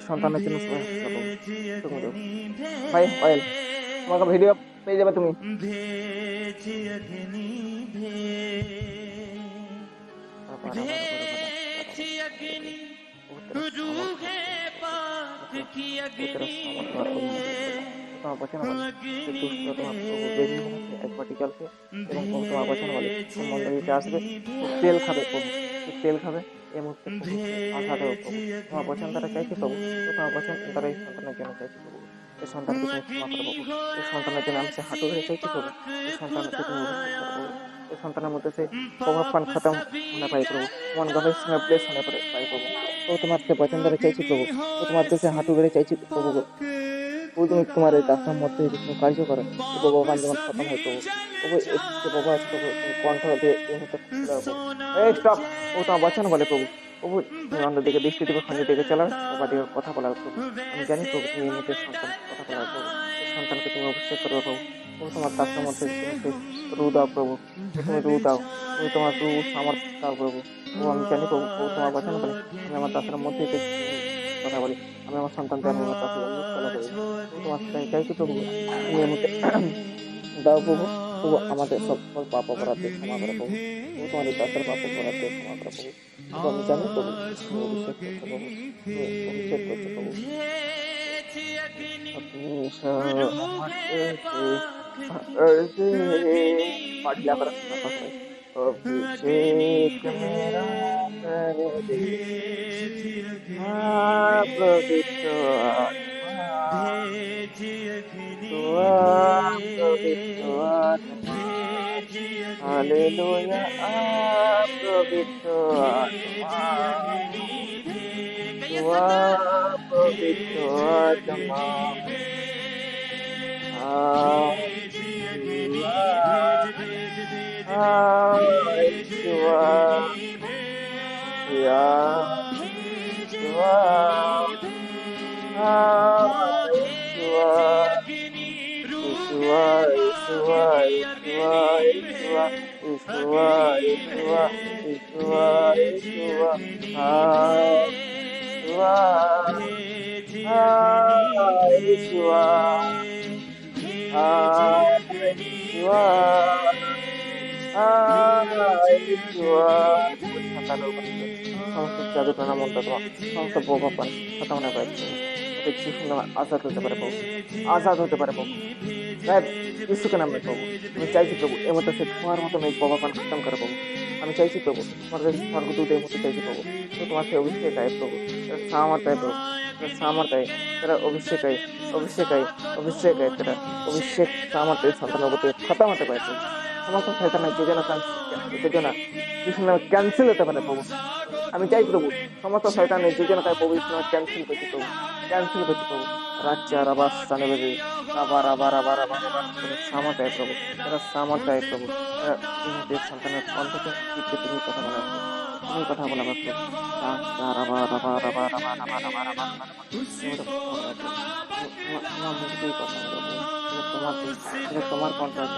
সন্তানের জন্য ভাই অয়েল তোমাকে ভিডিও পেয়ে যাবে তুমি अग्नि তোমার বচন তোমার বেরিয়ে এবং তোমার বচন হলে মন্দিরে আসবে তেল খাবে তেল খাবে এই মুহূর্তে তোমার বচন তারা চাইছে প্রভু। তোমার বচন সন্তানের জন্য চাইছে এই সন্তানকে তুমি ক্ষমা সন্তানের জন্য আমি সে হাঁটু হয়ে চাইছি প্রভু এই এই সন্তানের মধ্যে সে প্রভাব পান খতম পাই প্রভু। মন গবেষণা প্লেস তোমার সে বচন চাইছি প্রভু। ও তোমার দেশে হাঁটু বেড়ে চাইছি প্রভু। প্রথমে তোমার এই মধ্যে কিছু কার্য করে বাবা বাবা যখন খতম হতো তবে এসে বাবা কণ্ঠ দিয়ে এই স্টপ! ও তোমার বাঁচানো বলে প্রভু? প্রভু নন্দ দিকে দৃষ্টি দিকে সঙ্গে দিকে চালান বাবা দিকে কথা বলার প্রভু। আমি জানি প্রভু, তুমি নিজে সন্তান, কথা বলার প্রভু। সন্তানকে তুমি অবশ্যই করবে প্রভু। প্রভু, তোমার কাজটার মধ্যে রু দাও প্রভু। তুমি রু দাও। তুমি তোমার রু, সামর্থ্য দাও প্রভু। প্রভু, আমি জানি প্রভু প্রভু তোমার বাঁচানো বলে, আমি আমার দাসের মধ্যে কথা বলি। আমি আমার সন্তানকে আমি আমার কাছে অনুরোধ করা করি। তোমার কাছে চাইছি প্রভু আমি আমাকে দাও প্রভু প্রভু আমাদের সকল পাপ অপরাধ ক্ষমা করে প্রভু। তোমার এই দাসের পাপ অপরাধ ক্ষমা করে প্রভু। আমি জানি প্রভু অভিষেক করছে প্রভু। তুমি অভিষেক করছ প্রভু পাঠিয়ে আবার কথা अभिषेक मेरा कर दे हाँ, पवित्र आत्मा तो आप पवित्र आत्मा हालेलुया आप पवित्र आत्मा तो आप पवित्र आत्मा Shiva, Shiva, Shiva, Shiva, Shiva, Shiva, Shiva, Ishwa, Ishwa, Ishwa, Ishwa, Ah, Ishwa, Ah, Ah, Azad হতে পারে প্রভু আজাদ হতে পারে প্রভু যিশুকে নামে প্রভু আমি চাইছি প্রভু এর মধ্যে সে তোমার মতন এই ভগবান খতম করে প্রভু আমি চাইছি প্রভু তোমার কাছে স্বর্গদূত এই মতো চাইছি প্রভু তোমার সে অভিষেক আয় প্রভু সামর দেয় প্রভু সামর দেয় তারা অভিষেক আয় অভিষেক আয় অভিষেক আয় তারা অভিষেক সামর দেয় সন্তানের প্রতি খতম হতে পারে সমাধান চাইতে না যোগে না যোগে না কৃষ্ণ ক্যান্সেল হতে পারে প্রভু। আমি চাই প্রভু সমস্ত শয়তানের যোজনা তাই প্রভু কৃষ্ণ ক্যান্সেল করছি প্রভু। ক্যান্সেল করছি প্রভু। রাজ্যা রাবার স্থানে বেজে রাবার রাবার রাবার রাবার সামা চাই প্রভু। এরা সামা চাই প্রভু। এরা সন্তানের অন্তত কথা বলা আমি কথা বলা মাত্র তোমার কন্ট্রাক্ট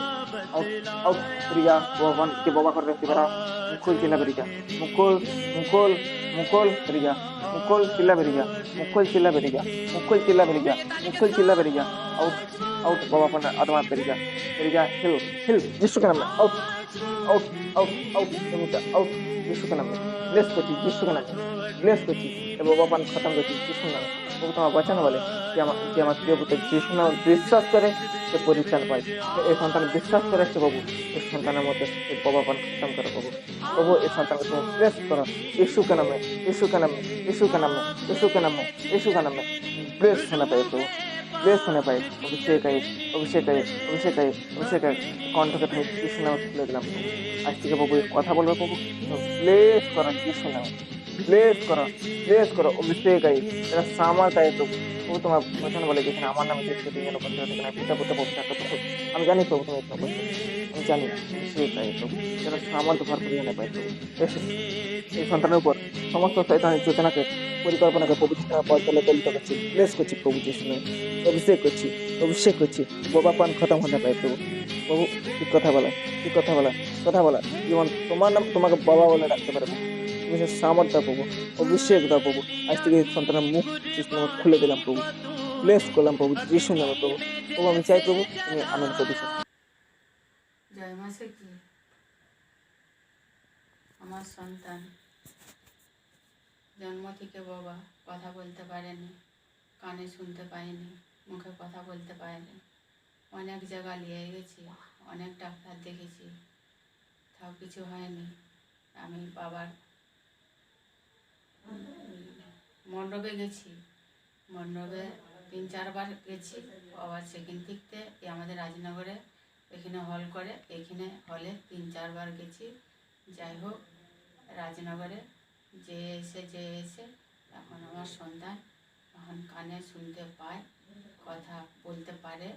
প্রিয়া ভগবান কে বাবা করে রাখতে পারা মুকুল চিল্লা বেরিয়া মুকুল মুকুল মুকুল বেরিয়া মুকুল চিল্লা বেরিয়া মুকুল চিল্লা বেরিয়া মুকুল চিল্লা বেরিয়া মুকুল চিল্লা বেরিয়া আউট আউট বাবা পন আদমা বেরিয়া বেরিয়া হিল হিল যিশু কে নামে out out out out out যিশু কে নামে ব্লেস করছি যিশু কে নামে ব্লেস করছি এ বাবা পান খতম করছি যিশু নামে। প্রভু তোমার বচন বলে যে আমার যে আমার প্রিয় পুত্র যিশু নামে বিশ্বাস করে সে পরিত্রাণ পায়। এই সন্তান বিশ্বাস করে সে বাবু এই সন্তানের মধ্যে এই বাবা পান খতম করে বাবু প্রভু, এই সন্তানকে তুমি ব্লেস করো। যিশুকে নামে যিশুকে নামে যিশুকে নামে যিশুকে নামে যিশুকে নামে। ব্লেস শোনা পাই প্রভু। প্লেস শুনে পাই। অভিশে आए অভিষেক আয়ের অভিষেক আয়ের অভিষেক আয়ের কণ্ঠকে তুমি কৃষ্ণ নামে তুলে দিলাম। আজ থেকে বাবু, কথা বলবে বাবু? প্লেস করার কৃষ্ণ নামে ব্লেস করো ব্লেস করো অভিষেক আই এটা সামার তাই প্রভু প্রভু তোমার বচন বলে যেখানে আমার নামে যে সেটি যেন করতে হবে সেখানে পিতা পুত্র পবিত্র আত্মা প্রভু আমি জানি প্রভু তুমি এটা করছ আমি জানি সেই তাই প্রভু যেন সামর্থ্য ভর করিয়ে প্রভু এসে এই সন্তানের উপর সমস্ত শয়তানের যোজনাকে পরিকল্পনাকে পবিত্র চলে চলিত করছি ব্লেস করছি প্রভু যিশু অভিষেক করছি অভিষেক করছি বাবা পান খতম হতে পারে প্রভু প্রভু কি কথা বলা কি কথা বলা কথা বলা যেমন তোমার নাম তোমাকে বাবা বলে ডাকতে পারে পাবো, অভিষেকটা পাবো। আজ থেকে সন্তানের মুখ সিস্টেম খুলে দিলাম প্রভু। ব্লেস করলাম প্রভু, যিশু নামে প্রভু। প্রভু, আমি চাই প্রভু, তুমি আনন্দ প্রতিষ্ঠা জয় মাসে কি? আমার সন্তান জন্ম থেকে বাবা কথা বলতে পারেনি, কানে শুনতে পায়নি মুখে কথা বলতে পারেনি অনেক জায়গা নিয়ে গেছি, অনেক ডাক্তার দেখেছি। তাও কিছু হয়নি। আমি বাবার মণ্ডপে গেছি। মণ্ডপে তিন, চারবার গেছি। আবার সেখান থেকে আমাদের রাজনগরে এখানে হল করে। এখানে হলে তিন, চারবার গেছি। যাই হোক, রাজনগরে যে এসে যে এসে এখন আমার সন্তান এখন কানে শুনতে পায়, কথা বলতে পারে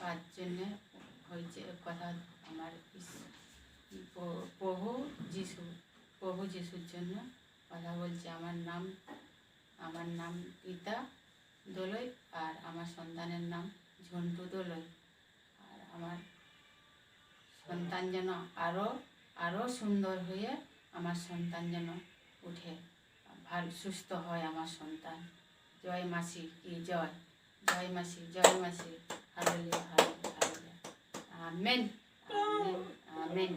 কার জন্যে হয়েছে কথা আমার প্রভু যিশু, প্রভু যিশুর জন্য কথা বলছে, আমার নাম আমার নাম পিতা দোলই আর আমার সন্তানের নাম ঝন্টু দোলই। আর আমার সন্তান যেন আরও আরও সুন্দর হয়ে আমার সন্তান যেন উঠে, ভালো, সুস্থ হয় আমার সন্তান। জয় মাসি কি জয়? জয় মাসি জয় মাসি। Hallelujah hallelujah hallelujah. Amen amen amen.